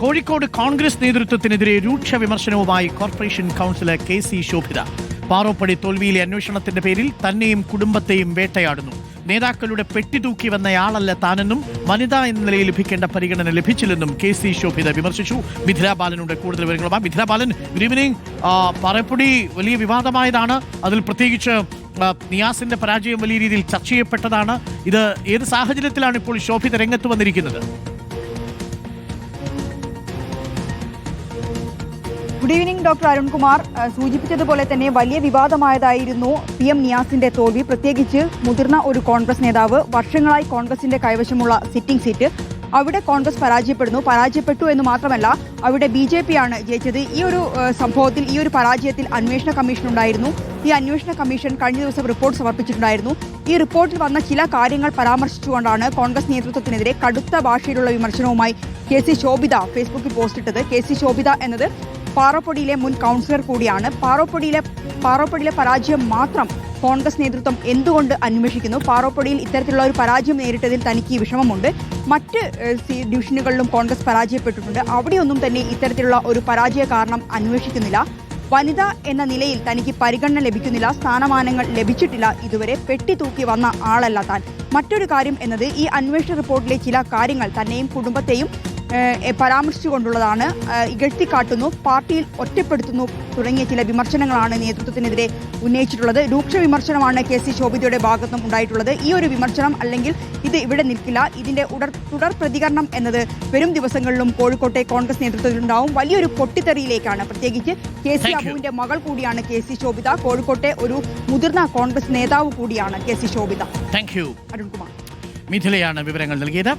കോഴിക്കോട് കോൺഗ്രസ് നേതൃത്വത്തിനെതിരെ രൂക്ഷ വിമർശനവുമായി corporation councillor K C Shobhitha. Paroppady തോൽവിയിലെ അന്വേഷണത്തിന്റെ പേരിൽ തന്നെയും കുടുംബത്തെയും വേട്ടയാടുന്നു. നേതാക്കളുടെ പെട്ടി തൂക്കി വന്നയാളല്ല താനെന്നും വനിത എന്ന നിലയിൽ ലഭിക്കേണ്ട പരിഗണന ലഭിച്ചില്ലെന്നും കെ സി ശോഭിത വിമർശിച്ചു. മിഥില ബാലനുടെ കൂടുതൽ വിവരങ്ങളുമായി മിഥില ബാലൻ ഗുഡ് ഈവനിങ് പാറപ്പൊടി വലിയ വിവാദമായതാണ്. അതിൽ പ്രത്യേകിച്ച് നിയാസിന്റെ പരാജയം വലിയ രീതിയിൽ ചർച്ച ചെയ്യപ്പെട്ടതാണ്. ഇത് ഏത് സാഹചര്യത്തിലാണ് ഇപ്പോൾ ശോഭിത രംഗത്ത് വന്നിരിക്കുന്നത്? ഗുഡ് ഈവനിംഗ് ഡോക്ടർ അരുൺകുമാർ സൂചിപ്പിച്ചതുപോലെ തന്നെ വലിയ വിവാദമായതായിരുന്നു പി എം നിയാസിന്റെ തോൽവി. പ്രത്യേകിച്ച് മുതിർന്ന ഒരു കോൺഗ്രസ് നേതാവ് വർഷങ്ങളായി കോൺഗ്രസിന്റെ കൈവശമുള്ള സിറ്റിംഗ് സീറ്റ് അവിടെ കോൺഗ്രസ് പരാജയപ്പെടുന്നു. പരാജയപ്പെട്ടു എന്ന് മാത്രമല്ല അവിടെ ബി ജെ പി ആണ് ജയിച്ചത്. ഈ ഒരു സംഭവത്തിൽ ഈ ഒരു പരാജയത്തിൽ അന്വേഷണ കമ്മീഷൻ ഉണ്ടായിരുന്നു. ഈ അന്വേഷണ കമ്മീഷൻ കഴിഞ്ഞ ദിവസം റിപ്പോർട്ട് സമർപ്പിച്ചിട്ടുണ്ടായിരുന്നു. ഈ റിപ്പോർട്ടിൽ വന്ന ചില കാര്യങ്ങൾ പരാമർശിച്ചുകൊണ്ടാണ് കോൺഗ്രസ് നേതൃത്വത്തിനെതിരെ കടുത്ത ഭാഷയിലുള്ള വിമർശനവുമായി കെ സി ശോഭിത ഫേസ്ബുക്കിൽ പോസ്റ്റിട്ടത് കെ സി ശോഭിത എന്നത് പാറപ്പൊടിയിലെ മുൻ കൗൺസിലർ കൂടിയാണ്. പാറപ്പൊടിയിലെ പാറപ്പൊടിയിലെ പരാജയം മാത്രം കോൺഗ്രസ് നേതൃത്വം എന്തുകൊണ്ട് അന്വേഷിക്കുന്നു? പാറപ്പൊടിയിൽ ഇത്തരത്തിലുള്ള ഒരു പരാജയം നേരിട്ടതിൽ തനിക്ക് വിഷമമുണ്ട്. മറ്റ് ഡിവിഷനുകളിലും കോൺഗ്രസ് പരാജയപ്പെട്ടിട്ടുണ്ട്. അവിടെയൊന്നും തന്നെ ഇത്തരത്തിലുള്ള ഒരു പരാജയ കാരണം അന്വേഷിക്കുന്നില്ല. വനിത എന്ന നിലയിൽ തനിക്ക് പരിഗണന ലഭിക്കുന്നില്ല. സ്ഥാനമാനങ്ങൾ ലഭിച്ചിട്ടില്ല ഇതുവരെ. പെട്ടി തൂക്കി വന്ന ആളല്ല താൻ. മറ്റൊരു കാര്യം എന്നത് ഈ അന്വേഷണ റിപ്പോർട്ടിലെ ചില കാര്യങ്ങൾ തന്നെയും കുടുംബത്തെയും പരാമർശിച്ചുകൊണ്ടുള്ളതാണ്. ഇകഴ്ത്തിക്കാട്ടുന്നു പാർട്ടിയിൽ ഒറ്റപ്പെടുത്തുന്നു തുടങ്ങിയ ചില വിമർശനങ്ങളാണ് നേതൃത്വത്തിനെതിരെ ഉന്നയിച്ചിട്ടുള്ളത്. രൂക്ഷ വിമർശനമാണ് കെ സി ശോഭിതയുടെ ഭാഗത്തും ഉണ്ടായിട്ടുള്ളത്. ഈ ഒരു വിമർശനം അല്ലെങ്കിൽ ഇത് ഇവിടെ നിൽക്കില്ല. ഇതിന്റെ ഉടർ തുടർ പ്രതികരണം എന്നത് വരും ദിവസങ്ങളിലും കോഴിക്കോട്ടെ കോൺഗ്രസ് നേതൃത്വത്തിലുണ്ടാവും. വലിയൊരു പൊട്ടിത്തെറിയിലേക്കാണ്. പ്രത്യേകിച്ച് കെ സി അബുവിന്റെ മകൾ കൂടിയാണ് കെ സി ശോഭിത. കോഴിക്കോട്ടെ ഒരു മുതിർന്ന കോൺഗ്രസ് നേതാവ് കൂടിയാണ് കെ സി ശോഭിത. അരുൺകുമാർ. മിഥിലയാണ് വിവരങ്ങൾ നൽകിയത്.